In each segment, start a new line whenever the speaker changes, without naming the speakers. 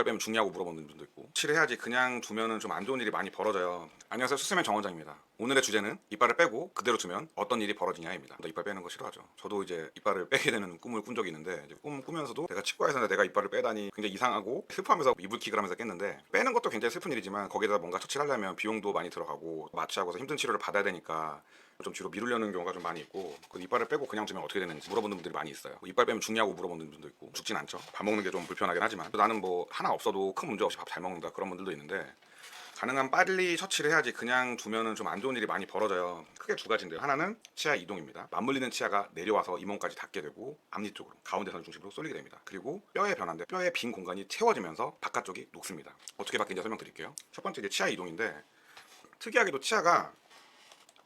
이빨 빼면 죽냐고 물어보는 분도 있고. 칠해야지 그냥 두면은 좀 안 좋은 일이 많이 벌어져요. 안녕하세요. 수세맨 정원장입니다. 오늘의 주제는 이빨을 빼고 그대로 두면 어떤 일이 벌어지냐입니다. 나 이빨 빼는 거 싫어하죠. 저도 이제 이빨을 빼게 되는 꿈을 꾼 적이 있는데 꿈 꾸면서도 내가 치과에서 내가 이빨을 빼다니 굉장히 이상하고 슬퍼하면서 이불킥을 하면서 깼는데 빼는 것도 굉장히 슬픈 일이지만 거기에다 뭔가 처치를 하려면 비용도 많이 들어가고 마취하고서 힘든 치료를 받아야 되니까 좀 뒤로 미루려는 경우가 좀 많이 있고 그 이빨을 빼고 그냥 두면 어떻게 되는지 물어보는 분들이 많이 있어요. 뭐 이빨 빼면 죽냐고 물어보는 분도 있고 죽진 않죠. 밥 먹는 게 좀 불편하긴 하지만 나는 뭐 하나 없어도 큰 문제 없이 밥 잘 먹는다 그런 분들도 있는데 가능한 빨리 처치를 해야지 그냥 두면은 좀 안 좋은 일이 많이 벌어져요. 크게 두 가지인데요. 하나는 치아 이동입니다. 맞물리는 치아가 내려와서 잇몸까지 닿게 되고 앞니 쪽으로 가운데선 중심으로 쏠리게 됩니다. 그리고 뼈의 변화인데 뼈의 빈 공간이 채워지면서 바깥쪽이 녹습니다. 어떻게 바뀌는지 설명드릴게요. 첫 번째 이제 치아 이동인데 특이하게도 치아가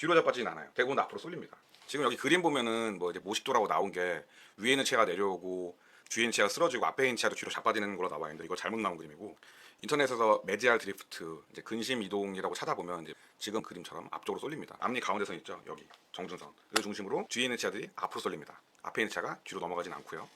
뒤로 자빠지진 않아요. 대부분 앞으로 쏠립니다. 지금 여기 그림 보면은 뭐 이제 모식도라고 나온 게 위에 있는 치아가 내려오고 뒤에 있는 치아가 쓰러지고 앞에 있는 치아도 뒤로 자빠지는 걸로 나와 있는데 이거 잘못 나온 그림이고 인터넷에서 메지알 드리프트 이제 근심 이동이라고 찾아보면 이제 지금 그림처럼 앞쪽으로 쏠립니다. 앞니 가운데선 있죠 여기 정중선 그 중심으로 뒤에 있는 치아들이 앞으로 쏠립니다. 앞에 있는 치아가 뒤로 넘어가진 않고요.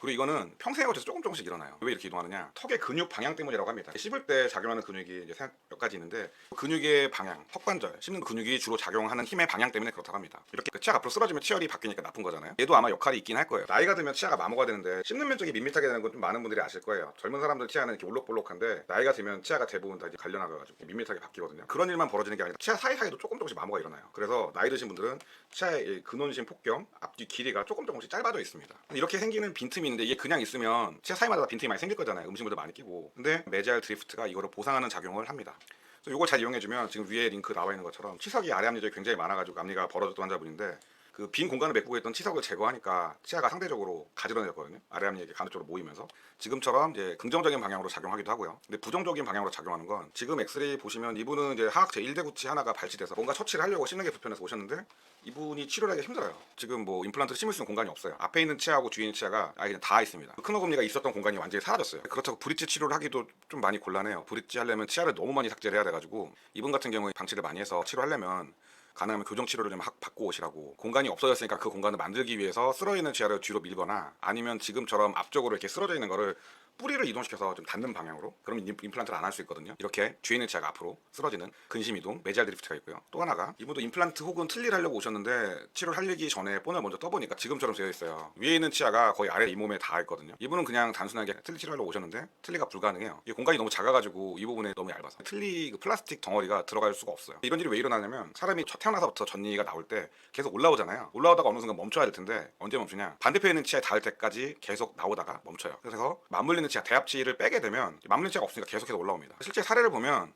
그리고 이거는 평생에 걸쳐서 조금 조금씩 일어나요. 왜 이렇게 이동하느냐? 턱의 근육 방향 때문이라고 합니다. 씹을 때 작용하는 근육이 이제 세- 몇 가지 있는데 근육의 방향, 턱관절, 씹는 근육이 주로 작용하는 힘의 방향 때문에 그렇다고 합니다. 이렇게 그 치아가 앞으로 쓰러지면 치열이 바뀌니까 나쁜 거잖아요. 얘도 아마 역할이 있긴 할 거예요. 나이가 들면 치아가 마모가 되는데 씹는 면 쪽이 밋밋하게 되는 건 좀 많은 분들이 아실 거예요. 젊은 사람들 치아는 이렇게 올록볼록한데 나이가 들면 치아가 대부분 다 이제 갈려나가가지고 밋밋하게 바뀌거든요. 그런 일만 벌어지는 게 아니라 치아 사이사이도 조금 조금씩 마모가 일어나요. 그래서 나이 드신 분들은 치아의 이 근원심 폭경, 앞뒤 길이가 조금 조금씩 짧아져 있습니다. 이렇게 생기는 빈틈이 있는데 이게 그냥 있으면 치아 사이마다 빈틈이 많이 생길 거잖아요. 음식물도 많이 끼고. 근데 메지알 드리프트가 이거를 보상하는 작용을 합니다. 그래서 이걸 잘 이용해주면 지금 위에 링크 나와 있는 것처럼 치석이 아래 앞니쪽에 굉장히 많아가지고 앞니가 벌어졌던 환자분인데 그 빈 공간을 메꾸고 있던 치석을 제거하니까 치아가 상대적으로 가지런해졌거든요. 아래 앞니 이렇게 가느 쪽으로 모이면서 지금처럼 이제 긍정적인 방향으로 작용하기도 하고요. 근데 부정적인 방향으로 작용하는 건 지금 엑스레이 보시면 이분은 이제 하악 제 1대 구치 하나가 발치돼서 뭔가 처치를 하려고 씹는 게 불편해서 오셨는데 이분이 치료를 하기 힘들어요. 지금 뭐 임플란트를 심을 수 있는 공간이 없어요. 앞에 있는 치아하고 뒤에 있는 치아가 아예 그냥 다 있습니다. 그큰 어금니가 있었던 공간이 완전히 사라졌어요. 그렇다고 브릿지 치료를 하기도 좀 많이 곤란해요. 브릿지 하려면 치아를 너무 많이 삭제를 해야 돼가지고 이분 같은 경우에 방치를 많이 해서 치료하려면 가능하면 교정 치료를 좀 하- 받고 오시라고. 공간이 없어졌으니까 그 공간을 만들기 위해서 쓰러 있는 치아를 뒤로 밀거나 아니면 지금처럼 앞쪽으로 이렇게 쓰러져 있는 거를 뿌리를 이동시켜서 좀 닿는 방향으로 그러면 임- 임플란트를 안 할 수 있거든요. 이렇게 뒤에 있는 치아가 앞으로 쓰러지는 근심 이동 메지알 드리프트가 있고요. 또 하나가 이분도 임플란트 혹은 틀니를 하려고 오셨는데 치료를 하려기 전에 본을 먼저 떠보니까 지금처럼 되어 있어요. 위에 있는 치아가 거의 아래 잇몸에 닿아 있거든요. 이분은 그냥 단순하게 틀니 치료하려고 오셨는데 틀니가 불가능해요. 이게 공간이 너무 작아가지고 이 부분에 너무 얇아서 틀니 그 플라스틱 덩어리가 들어갈 수가 없어요. 이런 일이 왜 일어나냐면 사람이 첫 태어나서부터 전니가 나올 때 계속 올라오잖아요. 올라오다가 어느 순간 멈춰야 될 텐데 언제 멈추냐? 반대편에 있는 치아에 닿을 때까지 계속 나오다가 멈춰요. 그래서 맞물리는 치아 대합치를 빼게 되면 맞물리는 치아가 없으니까 계속해서 올라옵니다. 실제 사례를 보면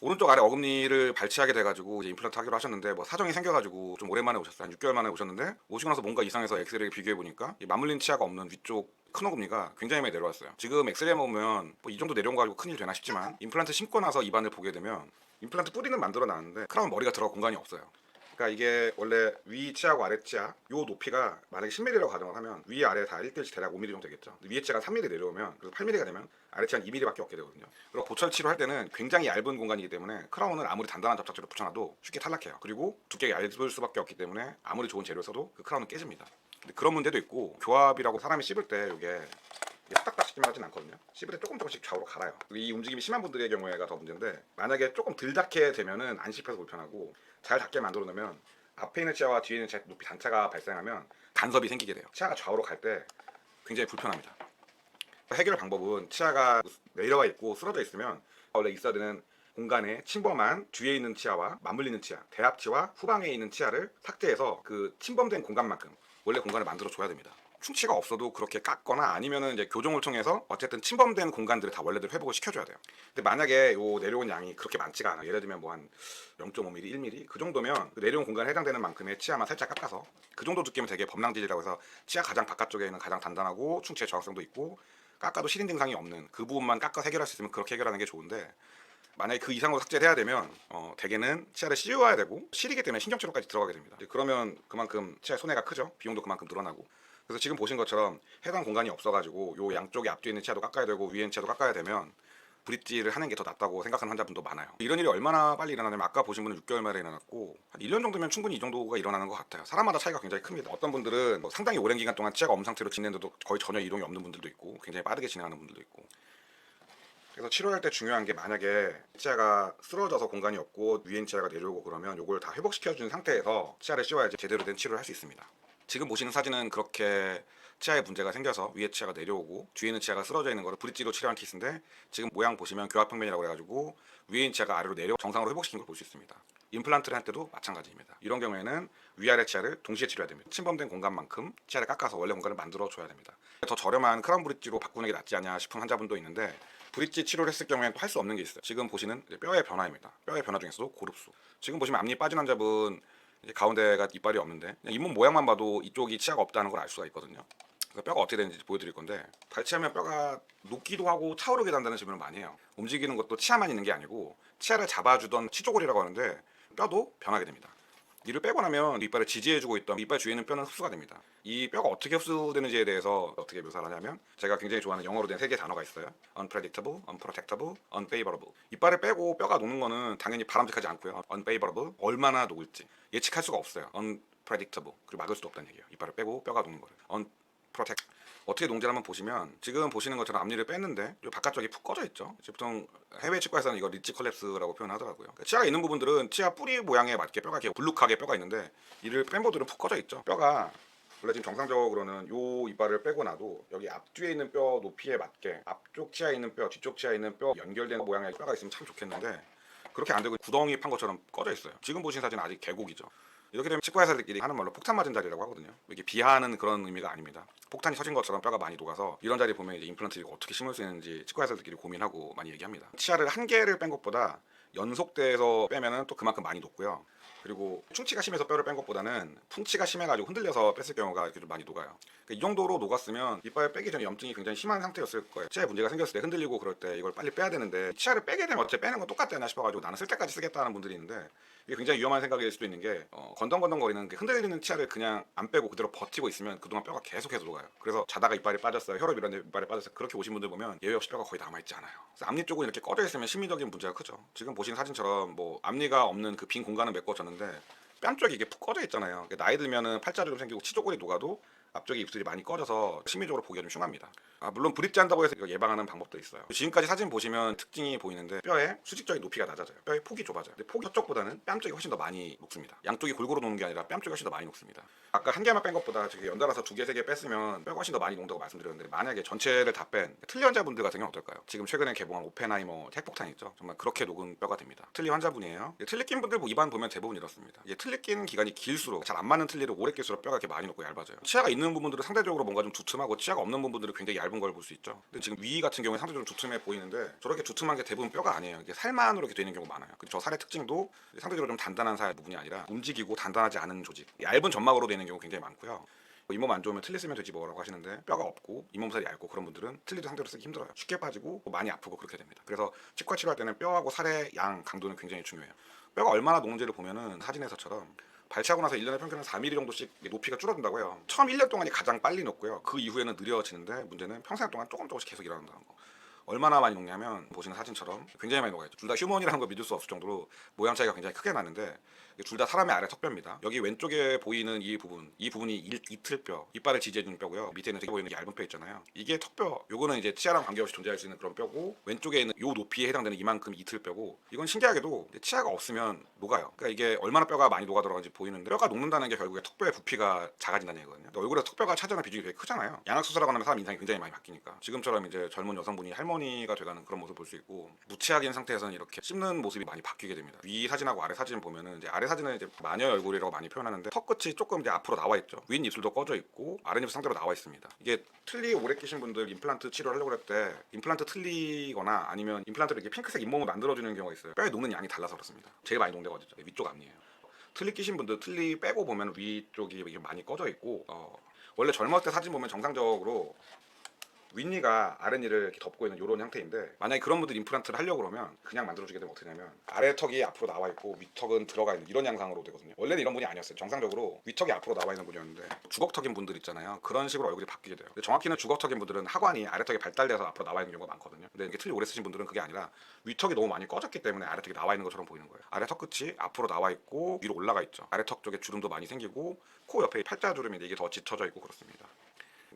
오른쪽 아래 어금니를 발치하게 돼가지고 이제 임플란트 하기로 하셨는데 뭐 사정이 생겨가지고 좀 오랜만에 오셨어요. 한 6개월 만에 오셨는데 오시고 나서 뭔가 이상해서 엑스레이 비교해 보니까 이 맞물린 치아가 없는 위쪽 큰 어금니가 굉장히 많이 내려왔어요 지금 엑스레이 보면 뭐 이 정도 내려온 거 가지고 큰일 되나 싶지만 임플란트 심고 나서 입안을 보게 되면 임플란트 뿌리는 만들어 놨는데 크라운 머리가 들어갈 공간이 없어요 그러니까 이게 원래 위 치아하고 아래 치아 요 높이가 만약에 10mm라고 가정을 하면 위 아래 다 1대1씩 대략 5mm 정도 되겠죠. 위에 치아가 3mm 내려오면 그래서 8mm가 되면 아래 치아는 2mm밖에 없게 되거든요. 그리고 보철 치료할 때는 굉장히 얇은 공간이기 때문에 크라운은 아무리 단단한 접착제로 붙여놔도 쉽게 탈락해요. 그리고 두께가 얇을 수밖에 없기 때문에 아무리 좋은 재료 써도 그 크라운은 깨집니다. 그런 문제도 있고 교합이라고 사람이 씹을 때 이게 이게 딱딱 씹기만 하진 않거든요. 씹을 때 조금 조금씩 좌우로 갈아요. 이 움직임이 심한 분들의 경우에가 더 문제인데 만약에 조금 덜 닿게 되면은 안 씹혀서 불편하고 잘 닿게 만들어 놓으면 앞에 있는 치아와 뒤에 있는 치아 높이 단차가 발생하면 간섭이 생기게 돼요. 치아가 좌우로 갈 때 굉장히 불편합니다. 해결 방법은 치아가 내려와 있고 쓰러져 있으면 원래 있어야 되는 공간에 침범한 뒤에 있는 치아와 맞물리는 치아, 대합치와 후방에 있는 치아를 삭제해서 그 침범된 공간만큼 원래 공간을 만들어 줘야 됩니다. 충치가 없어도 그렇게 깎거나 아니면은 이제 교정을 통해서 어쨌든 침범된 공간들을 다 원래대로 회복을 시켜줘야 돼요. 근데 만약에 요 내려온 양이 그렇게 많지가 않아. 예를 들면 뭐 한 0.5mm, 1mm 그 정도면 그 내려온 공간에 해당되는 만큼의 치아만 살짝 깎아서 그 정도 두께면 되게 범랑질이라고 해서 치아 가장 바깥쪽에 있는 가장 단단하고 충치의 저항성도 있고 깎아도 시린 증상이 없는 그 부분만 깎아 해결할 수 있으면 그렇게 해결하는 게 좋은데 만약에 그 이상으로 삭제를 해야 되면 어, 대개는 치아를 씌워야 되고 시리기 때문에 신경치료까지 들어가게 됩니다. 그러면 그만큼 치아 손해가 크죠. 비용도 그만큼 늘어나고. 그래서 지금 보신 것처럼 해당 공간이 없어가지고 요 양쪽에 앞뒤에 있는 치아도 깎아야 되고 위에 있는 치아도 깎아야 되면 브릿지를 하는 게 더 낫다고 생각하는 환자분도 많아요. 이런 일이 얼마나 빨리 일어나냐면 아까 보신 분은 6개월 만에 일어났고 한 1년 정도면 충분히 이 정도가 일어나는 것 같아요. 사람마다 차이가 굉장히 큽니다. 어떤 분들은 뭐 상당히 오랜 기간 동안 치아가 엄 상태로 지내는데도 거의 전혀 이동이 없는 분들도 있고 굉장히 빠르게 진행하는 분들도 있고 그래서 치료할 때 중요한 게 만약에 치아가 쓰러져서 공간이 없고 있는 치아가 내려오고 그러면 요걸 다 회복시켜준 상태에서 치아를 씌워야지 제대로 된 치료를 할 수 있습니다. 지금 보시는 사진은 그렇게 치아에 문제가 생겨서 위에 치아가 내려오고 뒤에 있는 치아가 쓰러져 있는 거를 브릿지로 치료한 케이스인데 지금 모양 보시면 교합평면이라고 해가지고 위에 치아가 아래로 내려 정상으로 회복시킨 걸 볼 수 있습니다. 임플란트를 할 때도 마찬가지입니다. 이런 경우에는 위아래 치아를 동시에 치료해야 됩니다. 침범된 공간만큼 치아를 깎아서 원래 공간을 만들어 줘야 됩니다. 더 저렴한 크라운 브릿지로 바꾸는 게 낫지 않냐 싶은 환자분도 있는데 브릿지 치료를 했을 경우에는 또할수 없는 게 있어요. 지금 보시는 뼈의 변화입니다. 뼈의 변화 중에서도 고릅수. 지금 보시면 앞니 빠진 환자분 가운데가 이빨이 없는데 잇몸 모양만 봐도 이쪽이 치아가 없다는 걸 알 수가 있거든요. 그래서 뼈가 어떻게 되는지 보여드릴 건데 발치하면 뼈가 녹기도 하고 차오르게 된다는 질문을 많이 해요. 움직이는 것도 치아만 있는 게 아니고 치아를 잡아주던 치조골이라고 하는데 뼈도 변하게 됩니다. 이를 빼고 나면 이빨을 지지해주고 있던 이빨 주위에 있는 뼈는 흡수가 됩니다. 이 뼈가 어떻게 흡수되는지에 대해서 어떻게 묘사를 하냐면 제가 굉장히 좋아하는 영어로 된 세 개 단어가 있어요. unpredictable, unprotectable, unfavorable. 이빨을 빼고 뼈가 녹는 거는 당연히 바람직하지 않고요. unfavorable, 얼마나 녹을지 예측할 수가 없어요. unpredictable, 그리고 막을 수도 없다는 얘기예요. 이빨을 빼고 뼈가 녹는 거를. unprotect 어떻게 농지를 한번 보시면 지금 보시는 것처럼 앞니를 뺐는데 이 바깥쪽이 푹 꺼져 있죠. 보통 해외 치과에서는 이거 리치 컬랩스라고 표현하더라고요. 그러니까 치아가 있는 부분들은 치아 뿌리 모양에 맞게 뼈가 이렇게 불룩하게 뼈가 있는데 이를 뺀 부분들은 푹 꺼져 있죠. 뼈가 원래 지금 정상적으로는 요 이빨을 빼고 나도 여기 앞뒤에 있는 뼈 높이에 맞게 앞쪽 치아에 있는 뼈, 뒤쪽 치아에 있는 뼈 연결된 모양의 뼈가 있으면 참 좋겠는데 그렇게 안 되고 구덩이 판 것처럼 꺼져 있어요. 지금 보신 사진은 아직 계곡이죠. 이렇게 되면 치과 의사들끼리 하는 말로 폭탄 맞은 자리라고 하거든요. 이게 비하하는 그런 의미가 아닙니다. 폭탄이 터진 것처럼 뼈가 많이 녹아서 이런 자리 보면 이제 임플란트를 어떻게 심을 수 있는지 치과 의사들끼리 고민하고 많이 얘기합니다. 치아를 한 개를 뺀 것보다 연속돼서 빼면은 또 그만큼 많이 녹고요. 그리고 충치가 심해서 뼈를 뺀 것보다는 풍치가 심해가지고 흔들려서 뺐을 경우가 많이 녹아요. 그러니까 이 정도로 녹았으면 이빨 빼기 전에 염증이 굉장히 심한 상태였을 거예요. 치아에 문제가 생겼을 때 흔들리고 그럴 때 이걸 빨리 빼야 되는데 치아를 빼게 되면 어째 빼는 건 똑같대나 싶어가지고 나는 쓸 때까지 쓰겠다는 분들이 있는데 이게 굉장히 위험한 생각일 수도 있는 게 어, 건덩건덩거리는 그 흔들리는 치아를 그냥 안 빼고 그대로 버티고 있으면 그동안 뼈가 계속해서 녹아요. 그래서 자다가 이빨이 빠졌어요. 혈압 이런 데 이빨이 빠졌어요. 그렇게 오신 분들 보면 예외 없이 뼈가 거의 남아있지 않아요. 그래서 앞니 쪽은 이렇게 꺼져 있으면 심리적인 문제가 크죠. 지금 보신 사진처럼 뭐 앞니가 없는 그 빈 공간은 메꿔졌는데 뺨 쪽이 이게 푹 꺼져 있잖아요. 나이 들면은 팔자리 좀 생기고 치조골이 녹아도 앞쪽에 입술이 많이 꺼져서 심리적으로 보기가 좀 흉합니다. 아, 물론 브릿지 한다고 해서 이거 예방하는 방법도 있어요. 지금까지 사진 보시면 특징이 보이는데 뼈의 수직적인 높이가 낮아져요. 뼈의 폭이 좁아져요. 근데 폭이 저쪽보다는 뺨 쪽이 훨씬 더 많이 녹습니다. 양쪽이 골고루 녹는 게 아니라 뺨 쪽이 훨씬 더 많이 녹습니다. 아까 한 개만 뺀 것보다 연달아서 두 개, 세 개 뺐으면 뼈가 훨씬 더 많이 녹는다고 말씀드렸는데 만약에 전체를 다 뺀 틀리 환자분들 같은 경우는 어떨까요? 지금 최근에 개봉한 오펜하이머 핵폭탄 있죠. 정말 그렇게 녹은 뼈가 됩니다. 틀리 환자분이에요. 틀리 낀 분들 뭐 입안 보면 대부분 이렇습니다. 틀리 낀 기간이 길수록 잘 안 맞는 틀니를 오래 낄수록 뼈가 이렇게 많이 녹고 얇아져요. 치아가 있는 부분들은 상대적으로 뭔가 좀 두툼하고 치아가 없는 부분들은 굉장히 얇은 걸 볼 수 있죠. 근데 지금 위 같은 경우에 상대적으로 두툼해 보이는데 저렇게 두툼한 게 대부분 뼈가 아니에요. 이게 살만으로 이렇게 되는 경우가 많아요. 저 살의 특징도 상대적으로 좀 단단한 살 부분이 아니라 움직이고 단단하지 않은 조직, 얇은 점막으로 되는 경우 굉장히 많고요. 뭐 잇몸 안 좋으면 틀리 쓰면 되지 뭐라고 하시는데 뼈가 없고 잇몸살이 얇고 그런 분들은 틀리도 상대로 쓰기 힘들어요. 쉽게 빠지고 뭐 많이 아프고 그렇게 됩니다. 그래서 치과 치료할 때는 뼈하고 살의 양 강도는 굉장히 중요해요. 뼈가 얼마나 녹는지를 보면은 사진에서처럼 발치하고 나서 1년에 평균 한 4mm 정도씩 높이가 줄어든다고 해요. 처음 1년 동안이 가장 빨리 녹고요. 그 이후에는 느려지는데 문제는 평생 동안 조금 조금씩 계속 일어난다는 거. 얼마나 많이 녹냐면 보시는 사진처럼 굉장히 많이 녹아요. 둘 다 휴먼이라는 걸 믿을 수 없을 정도로 모양 차이가 굉장히 크게 나는데 둘 다 사람의 아래 턱뼈입니다. 여기 왼쪽에 보이는 이 부분, 이 부분이 일- 이틀뼈, 이빨을 지지해주는 뼈고요. 밑에 있는 저기 보이는 얇은 뼈 있잖아요. 이게 턱뼈. 요거는 이제 치아랑 관계없이 존재할 수 있는 그런 뼈고 왼쪽에 있는 요 높이에 해당되는 이만큼 이틀뼈고 이건 신기하게도 치아가 없으면 녹아요. 그러니까 이게 얼마나 뼈가 많이 녹아 들어가는지 보이는데 뼈가 녹는다는 게 결국에 턱뼈의 부피가 작아진다는 얘기거든요. 얼굴에 턱뼈가 차지하는 비중이 되게 크잖아요. 양악 수술하고 나면 사람 인상이 굉장히 많이 바뀌니까 지금처럼 이제 젊은 여성분이 할머니 가 돼가는 그런 모습을 볼수 있고 무치약인 상태에서는 이렇게 씹는 모습이 많이 바뀌게 됩니다. 위 사진하고 아래 사진 보면은 이제 아래 사진은 이제 마녀 얼굴이라고 많이 표현하는데 턱 끝이 조금 이제 앞으로 나와 있죠. 윗 입술도 꺼져 있고 아랫 입술 상대로 나와 있습니다. 이게 틀리 오래 끼신 분들 임플란트 치료를 하려고 할때 임플란트 틀리거나 아니면 임플란트로 이렇게 핑크색 잇몸을 만들어주는 경우가 있어요. 뼈에 녹는 양이 달라서 그렇습니다. 제일 많이 녹는 어디죠? 위쪽 앞니에요. 틀리 끼신 분들 틀리 빼고 보면 위쪽이 많이 꺼져 있고 어, 원래 젊었을 때 사진 보면 정상적으로 윗니가 아랫니를 이렇게 덮고 있는 이런 형태인데 만약에 그런 분들 임플란트를 하려고 그러면 그냥 만들어주게 되면 어떻게 되냐면 아래 턱이 앞으로 나와 있고 윗 턱은 들어가 있는 이런 양상으로 되거든요. 원래는 이런 분이 아니었어요. 정상적으로 윗 턱이 앞으로 나와 있는 분이었는데 주걱턱인 분들 있잖아요. 그런 식으로 얼굴이 바뀌게 돼요. 정확히는 주걱턱인 분들은 하관이 아래 턱이 발달돼서 앞으로 나와 있는 경우가 많거든요. 근데 이게 틀리 오래 쓰신 분들은 그게 아니라 윗 턱이 너무 많이 꺼졌기 때문에 아래 턱이 나와 있는 것처럼 보이는 거예요. 아래 턱 끝이 앞으로 나와 있고 위로 올라가 있죠. 아래 턱 쪽에 주름도 많이 생기고 코 옆에 팔자 주름인데 이게 더 짙어져 있고 그렇습니다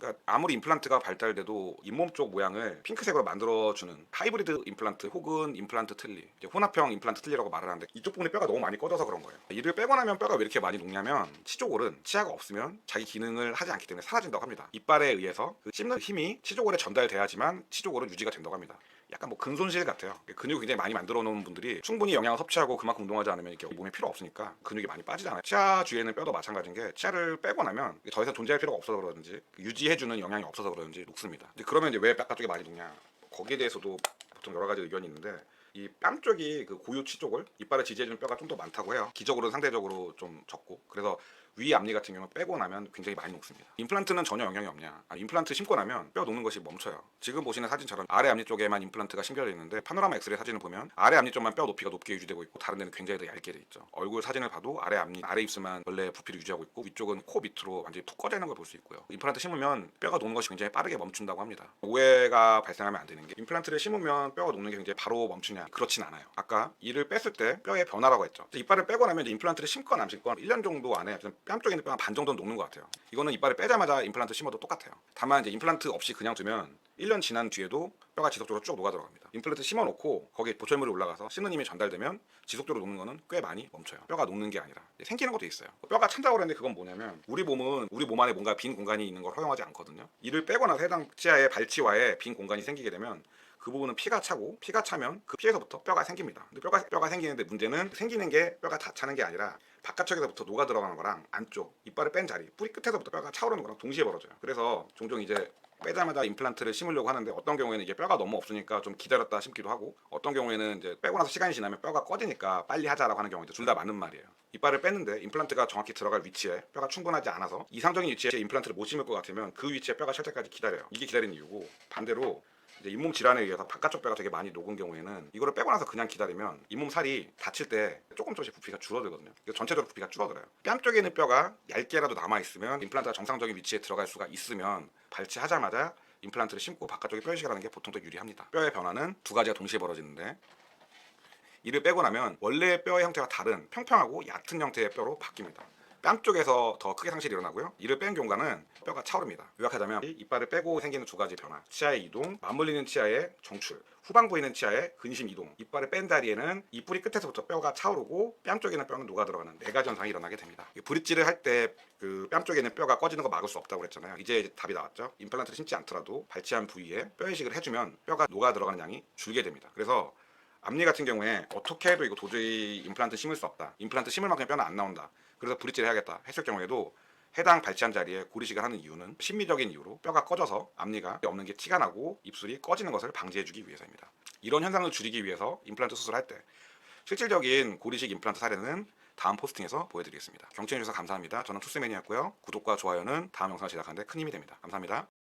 그러니까 아무리 임플란트가 발달돼도 잇몸 쪽 모양을 핑크색으로 만들어주는 하이브리드 임플란트 혹은 임플란트 틀니, 혼합형 임플란트 틀니라고 말을 하는데 이쪽 부분에 뼈가 너무 많이 꺼져서 그런 거예요. 이를 빼고 나면 뼈가 왜 이렇게 많이 녹냐면 치조골은 치아가 없으면 자기 기능을 하지 않기 때문에 사라진다고 합니다. 이빨에 의해서 그 씹는 힘이 치조골에 전달돼야지만 치조골은 유지가 된다고 합니다. 약간 뭐 근손실 같아요. 근육을 굉장히 많이 만들어 놓은 분들이 충분히 영양을 섭취하고 그만큼 운동하지 않으면 이렇게 몸에 필요 없으니까 근육이 많이 빠지잖아요. 치아 주위에는 뼈도 마찬가지인 게 치아를 빼고 나면 더 이상 존재할 필요가 없어서 그러든지 유지해주는 영양이 없어서 그러든지 녹습니다. 그러면 이제 왜 쪽이 많이 녹냐? 거기에 대해서도 보통 여러 가지 의견이 있는데 이뺨 쪽이 그 고유 치족을 이빨을 지지해주는 뼈가 좀 더 많다고 해요. 기적으로는 상대적으로 좀 적고 그래서 위 앞니 같은 경우 는 빼고 나면 굉장히 많이 녹습니다. 임플란트는 전혀 영향이 없냐? 아, 임플란트 심고 나면 뼈 녹는 것이 멈춰요. 지금 보시는 사진처럼 아래 앞니 쪽에만 임플란트가 심겨져 있는데 파노라마 엑스레이 사진을 보면 아래 앞니 쪽만 뼈 높이가 높게 유지되고 있고 다른 데는 굉장히 더 얇게 돼 있죠. 얼굴 사진을 봐도 아래 앞니, 아래 입술만 원래 부피를 유지하고 있고 위쪽은 코 밑으로 완전히 푹 꺼져 있는 걸 볼 수 있고요. 임플란트 심으면 뼈가 녹는 것이 굉장히 빠르게 멈춘다고 합니다. 오해가 발생하면 안 되는 게 임플란트를 심으면 뼈가 녹는 게 굉장히 바로 멈추냐? 그렇진 않아요. 아까 이를 뺐을 때 뼈의 변화라고 했죠. 이빨을 빼고 나면 임플란트를 심건 안 심건 1년 정도 안에 뺨 쪽에 있는 뼈가 반 정도는 녹는 것 같아요. 이거는 이빨을 빼자마자 임플란트 심어도 똑같아요. 다만 이제 임플란트 없이 그냥 두면 1년 지난 뒤에도 뼈가 지속적으로 쭉 녹아 들어갑니다. 임플란트 심어 놓고 거기에 보철물이 올라가서 힘이 전달되면 지속적으로 녹는 거는 꽤 많이 멈춰요. 뼈가 녹는 게 아니라 생기는 것도 있어요. 뼈가 찬다고 그랬는데 그건 뭐냐면 우리 몸은 우리 몸 안에 뭔가 빈 공간이 있는 걸 허용하지 않거든요. 이를 빼고 나서 해당 치아에 발치와에 빈 공간이 생기게 되면 그 부분은 피가 차고 피가 차면 그 피에서부터 뼈가 생깁니다. 근데 뼈가 뼈가 생기는데 문제는 생기는 게 뼈가 다 차는 게 아니라 바깥쪽에서부터 녹아 들어가는 거랑 안쪽 이빨을 뺀 자리 뿌리 끝에서부터 뼈가 차오르는 거랑 동시에 벌어져요. 그래서 종종 이제 빼자마자 임플란트를 심으려고 하는데 어떤 경우에는 이게 뼈가 너무 없으니까 좀 기다렸다 심기도 하고 어떤 경우에는 이제 빼고 나서 시간이 지나면 뼈가 꺼지니까 빨리 하자라고 하는 경우인데 둘다 맞는 말이에요. 이빨을 뺐는데 임플란트가 정확히 들어갈 위치에 뼈가 충분하지 않아서 이상적인 위치에 임플란트를 못 심을 것 같으면 그 위치에 뼈가 찰 때까지 기다려요. 이게 기다리는 이유고 반대로 이제 잇몸 질환에 의해서 바깥쪽 뼈가 되게 많이 녹은 경우에는 이거를 빼고 나서 그냥 기다리면 잇몸 살이 다칠 때 조금 조금씩 부피가 줄어들거든요. 그래서 전체적으로 부피가 줄어들어요. 뺨 쪽에 있는 뼈가 얇게라도 남아 있으면 임플란트가 정상적인 위치에 들어갈 수가 있으면 발치하자마자 임플란트를 심고 바깥쪽에 뼈 이식하는 게 보통 더 유리합니다. 뼈의 변화는 두 가지가 동시에 벌어지는데 이를 빼고 나면 원래 뼈의 형태와 다른 평평하고 얕은 형태의 뼈로 바뀝니다. 뺨 쪽에서 더 크게 상실이 일어나고요. 이를 뺀 경우는 뼈가 차오릅니다. 요약하자면 이 이빨을 빼고 생기는 두 가지 변화. 치아의 이동, 맞물리는 치아의 정출, 후방부에 있는 치아의 근심 이동. 이빨을 뺀 다리에는 이 뿌리 끝에서부터 뼈가 차오르고 뺨 쪽에 있는 뼈는 녹아 들어가는 네 가지 현상이 일어나게 됩니다. 이 브릿지를 할 때 그 뺨 쪽에 있는 뼈가 꺼지는 거 막을 수 없다고 그랬잖아요. 이제 답이 나왔죠. 임플란트를 심지 않더라도 발치한 부위에 뼈 이식을 해주면 뼈가 녹아 들어가는 양이 줄게 됩니다. 그래서 앞니 같은 경우에 어떻게 해도 이거 도저히 임플란트 심을 수 없다. 임플란트 심을 만큼 뼈는 안 나온다. 그래서 브릿지를 해야겠다 했을 경우에도 해당 발치한 자리에 고리식을 하는 이유는 심미적인 이유로 뼈가 꺼져서 앞니가 없는 게 티가 나고 입술이 꺼지는 것을 방지해주기 위해서입니다. 이런 현상을 줄이기 위해서 임플란트 수술할 때 실질적인 고리식 임플란트 사례는 다음 포스팅에서 보여드리겠습니다. 경청해주셔서 감사합니다. 저는 투스맨이었고요. 구독과 좋아요는 다음 영상을 제작하는데 큰 힘이 됩니다. 감사합니다.